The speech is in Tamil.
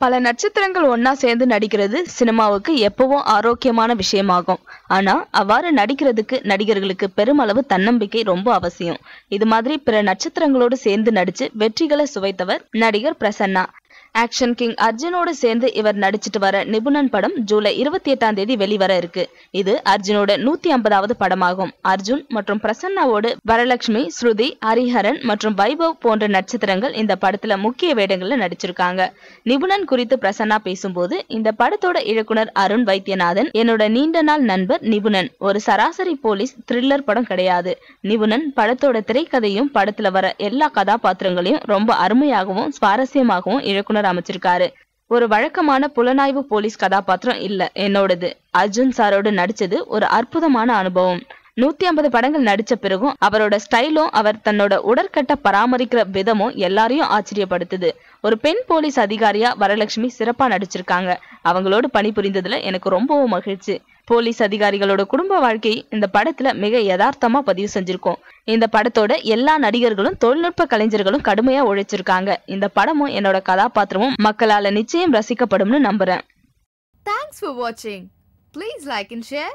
பல நட்சத்திரங்கள் ஒன்னா சேர்ந்து நடிக்கிறது சினிமாவுக்கு எப்பவும் ஆரோக்கியமான விஷயமாகும். ஆனா அவ்வாறு நடிக்கிறதுக்கு நடிகர்களுக்கு பெருமளவு தன்னம்பிக்கை ரொம்ப அவசியம். இது மாதிரி பிற நட்சத்திரங்களோடு சேர்ந்து நடிச்சு வெற்றிகளை சுவைத்தவர் நடிகர் பிரசன்னா. ஆக்ஷன் கிங் அர்ஜுனோடு சேர்ந்து இவர் நடிச்சிட்டு வர நிபுணன் படம் ஜூலை இருபத்தி எட்டாம் தேதி வெளிவர இருக்கு. இது அர்ஜுனோட நூத்தி ஐம்பதாவது படமாகும். அர்ஜுன் மற்றும் பிரசன்னாவோடு வரலட்சுமி ஸ்ருதி ஹரிஹரன் மற்றும் வைபவ் போன்ற நட்சத்திரங்கள் இந்த படத்துல முக்கிய வேடங்கள்ல நடிச்சிருக்காங்க. நிபுணன் குறித்து பிரசன்னா பேசும்போது இந்த படத்தோட இயக்குனர் அருண் வைத்தியநாதன் என்னோட நீண்ட நாள் நண்பர் நிபுணன். ஒரு சராசரி போலீஸ் த்ரில்லர் படம் கிடையாது. நிபுணன் படத்தோட திரைக்கதையும் படத்துல வர எல்லா கதாபாத்திரங்களையும் ரொம்ப அருமையாகவும் சுவாரஸ்யமாகவும் இயக்குனர் அமைச்சிருக்காரு ஒரு வழக்கமான புலனாய்வு போலீஸ் கதாபாத்திரம் இல்ல என்னோடது. அர்ஜுன் சாரோடு நடிச்சது ஒரு அற்புதமான அனுபவம். நூத்தி ஐம்பது படங்கள் நடிச்ச பிறகும் அவரோட ஸ்டைலும் அவர் தன்னோட உடற்கட்ட பராமரிக்கிற விதமும் எல்லாரையும் ஆச்சரியப்படுத்துது. ஒரு பெண் போலீஸ் அதிகாரியா வரலட்சுமி சிறப்பா நடிச்சிருக்காங்க. அவங்களோடு பணிபுரிந்ததுல எனக்கு ரொம்பவும் மகிழ்ச்சி. போலீஸ் அதிகாரிகளோட குடும்ப வாழ்க்கை இந்த படத்துல மிக யதார்த்தமா பதிவு செஞ்சிருக்கோம். இந்த படத்தோட எல்லா நடிகர்களும் தொழில்நுட்ப கலைஞர்களும் கடுமையா உழைச்சிருக்காங்க. இந்த படமும் என்னோட கதாபாத்திரமும் மக்களால நிச்சயம் ரசிக்கப்படும்னு நம்புறேன். தேங்க்ஸ் ஃபார் வாட்சிங் please like and share